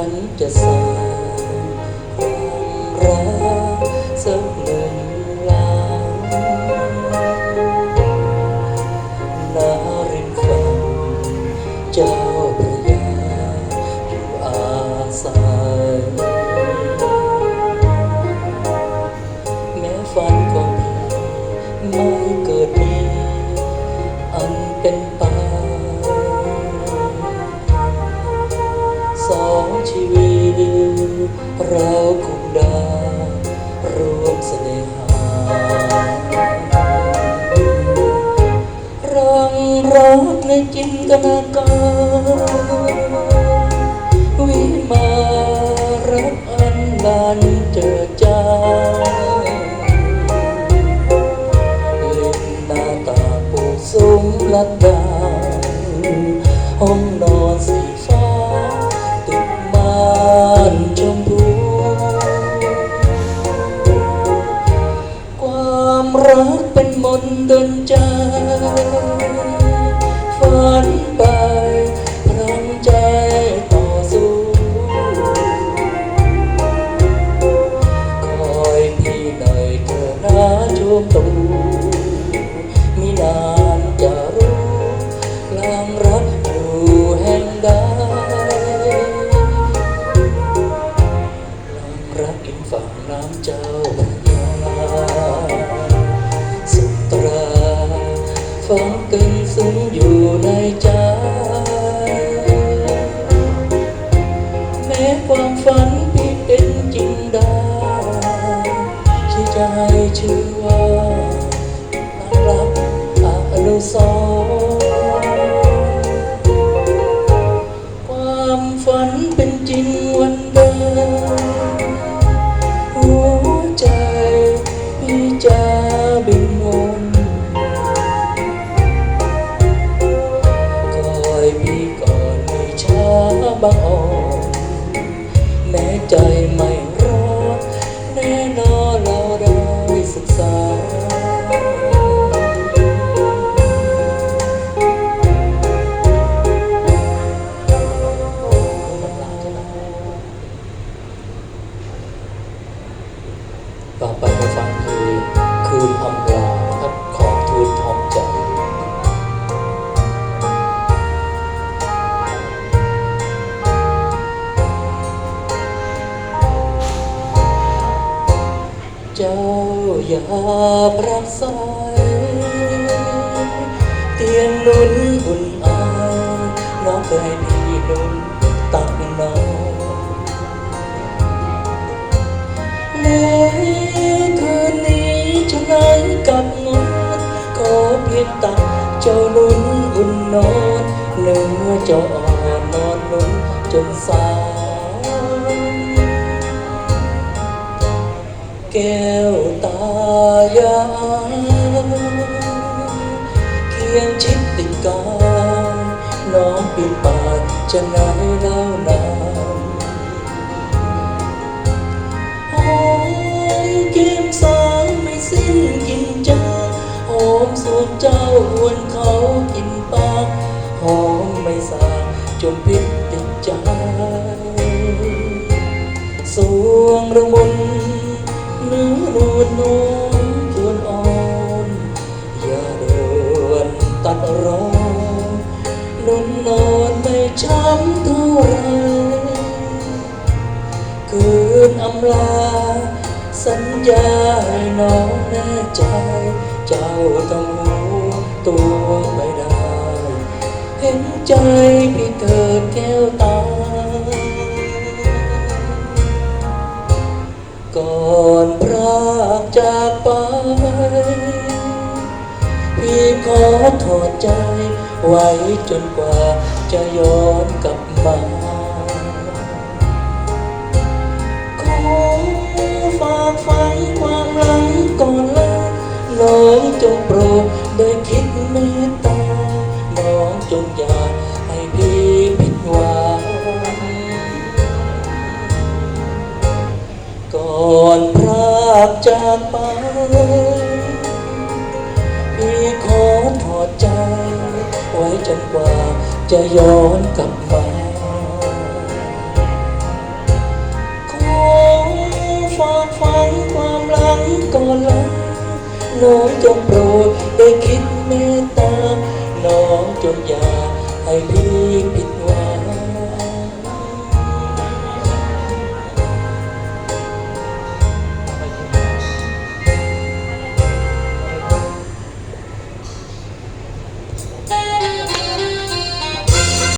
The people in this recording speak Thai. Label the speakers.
Speaker 1: ฝันจะสร้างความรักสักเลยล้างนาริมฝั่งเจ้าพระยาอยู่อาศัยแม้ฝันของพี่ไม่เกิด ชีวีเราคงดารวมเสน่หารังรักในจินตนาการวิมารักอันนานเจอจางล่นหน้าตาปูสมลัดดา มีนานจะรู้ลางรักอยู่แห่งใดลางรักอิงฝั่งน้ำเจ้าพระยาสุตราฝังกึ่งซึ้งอยู่ในใจแม้ความฝันพี่เป็นจริงได้ สความฝันเป็นจริงวันเดิมหัวใจพี่จะบินวนคอยพี่ก่อนมีช้าบางอ่อนแม้ใจไม่ เจ้าอย่าปรับสายเตียงนุ่นอุ่นอายน้องเคยพี่นุ่นตักน้องแม้คืนนี้จะไหนกับงอนขอเพียงตักเจ้านุ่นอุ่นนอนเนื้อเจ้าอ่อนนอนนุ่นจนสาย แก้วตายายเคียงชิดติดกายน้องปีนป่ายจะไหนเล่านานหอมเก็มสางไม่สิ้นกินจาหอมสูดเจ้าหวนเขากินปากหอมไม่สางจนพิษติดใจสวงระมุน เนื้นวลนวลจวนอ่อนอย่าเดินตัดรอนนุ่นนอนไม่ช้ำเท่าไรคืนอำลา สัญญาให้น้องแน่ใจ เจ้าต้องหูตัวไม่ได้ เห็นใจพี่เกิดแก้ว พรากจากไป พี่ขอถอดใจ ไว้จนกว่าจะย้อนกลับมาขอฝากฝังความหลังก่อนลาน้องจงโปรดได้คิดเมตตา น้องจงอย่าให้พี่ผิดหวังก่อนพร จากไปพี่ขอถอดใจ ไว้จนกว่าจะย้อนกลับมาขอฝากฝังความหลังก่อนลาน้องจงโปรดได้คิดเมตตา น้องจงอย่าให้พี่ผิด